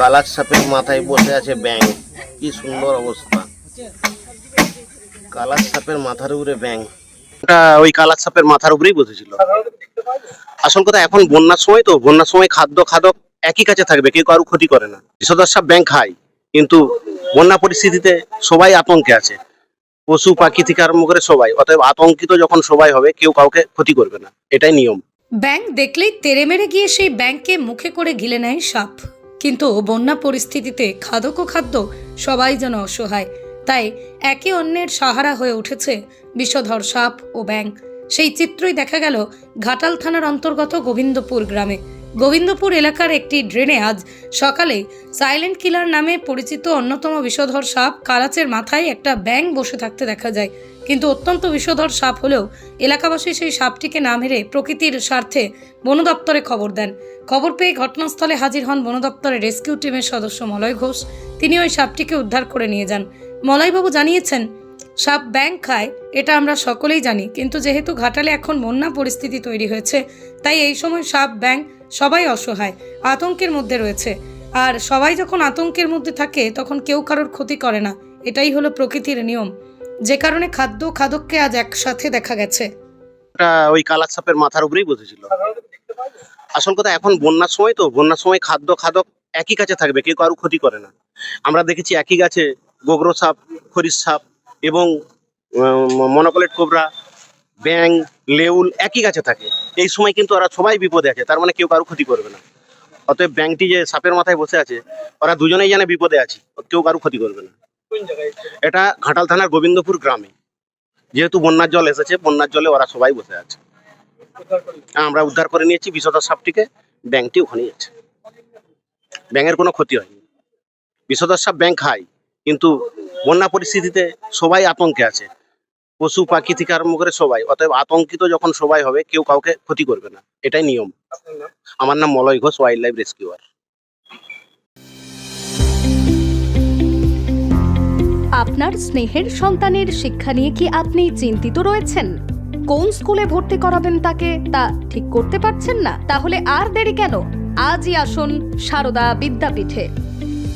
Colour সাপের মাথায় বসে আছে ব্যাং কি সুন্দর অবস্থা। কালার সাপের মাথার উপরে ব্যাং ওই কালার সাপের মাথার উপরেই বসেছিল। আসল কথা, এখন বন্যার সময় তো, বন্যার সময় খাদ্য, খাদক একই কাছে থাকবে, কেউ কারও ক্ষতি করে না। বিষধর সাপ ব্যাং খায়, কিন্তু বন্যা পরিস্থিতিতে সবাই আতঙ্কে আছে। পশু, পাখি থেকে আরম্ভ করে সবাই, অতএব আতঙ্কিত যখন সবাই হবে, কেউ কাউকে ক্ষতি করবে না। এটাই নিয়ম। ব্যাংক দেখলেই তেরে মেরে গিয়ে সেই ব্যাংককে মুখে করে গিলে নেয় সাপ। কিন্তু বন্যা পরিস্থিতিতে খাদক খাদ্য সবাই যেন অসহায়। তাই একে অন্যের সাহারা হয়ে উঠেছে বিষধর সাপ ও ব্যাং সেই চিত্রই দেখা গেল ঘাটাল থানার অন্তর্গত গোবিন্দপুর গ্রামে। গোবিন্দপুর এলাকার একটি ড্রেনে আজ সকালে সাইলেন্ট কিলার নামে পরিচিত অন্যতম বিষধর সাপ কালাচের মাথায় একটা ব্যাং বসে থাকতে দেখা যায়। কিন্তু অত্যন্ত বিষধর সাপ হলেও এলাকাবাসী সেই সাপটিকে না মেরে প্রকৃতির স্বার্থে বন দপ্তরে খবর দেন। খবর পেয়ে ঘটনাস্থলে হাজির হন বন দপ্তরের রেস্কিউ টিমের সদস্য মলয় ঘোষ। তিনি ওই সাপটিকে উদ্ধার করে নিয়ে যান। মলয়বাবু জানিয়েছেন, সাপ ব্যাং খায়, এটা আমরা সকলেই জানি, কিন্তু যেহেতু ঘাটালে এখন বন্যা পরিস্থিতি তৈরি হয়েছে, তাই এই সময় সাপ ব্যাং সবাই অসহায়, আতঙ্কের মধ্যে রয়েছে। আর সবাই যখন আতঙ্কের মধ্যে থাকে, তখন কেউ কারোর ক্ষতি করে না। এটাই হলো প্রকৃতির নিয়ম। যে কারণে খাদ্য খাদককে আজ একসাথে দেখা গেছে। ওই কালার সাপের মাথার উপরেই বসেছিল আসল কথা, এখন বন্যার সময় তো, বন্যার সময় খাদ্য, খাদক একই কাছে থাকবে, কেউ কারও ক্ষতি করে না। আমরা দেখেছি একই গাছে গোবর সাপ খরিস সাপ এবং মনোকলেট কোবরা ব্যাং লেউল একই গাছে থাকে। এই সময় কিন্তু ওরা সবাই বিপদে আছে তার মানে কেউ কারও ক্ষতি করবে না। অতএব ব্যাংকটি যে সাপের মাথায় বসে আছে ওরা দুজনেই জানে বিপদে আছে কেউ কারও ক্ষতি করবে না। এটা ঘাটাল থানার গোবিন্দপুর গ্রামে। যেহেতু বন্যার জল এসেছে বন্যার জলে ওরা সবাই বসে আছে। আমরা উদ্ধার করে নিয়েছি বিষধর সাপটিকে ব্যাংকটি ওখানেই আছে। ব্যাঙের কোনো ক্ষতি হয়নি। বিষধর সাপ ব্যাংক খায় কিন্তু বন্যা পরিস্থিতিতে সবাই আতঙ্কে আছে। পশু পাখি থেকে আরম্ভ করে সবাই অতএব আতঙ্কিত যখন সবাই হবে কেউ কাউকে ক্ষতি করবে না। এটাই নিয়ম। আমার নাম Malay Ghosh wild life rescuer আপনার স্নেহের সন্তানের শিক্ষা নিয়ে কি আপনি চিন্তিত রয়েছেন? কোন স্কুলে ভর্তি করাবেন তাকে তা ঠিক করতে পারছেন না? তাহলে আর দেরি কেন? আজই আসুন সারদা বিদ্যাপীঠে।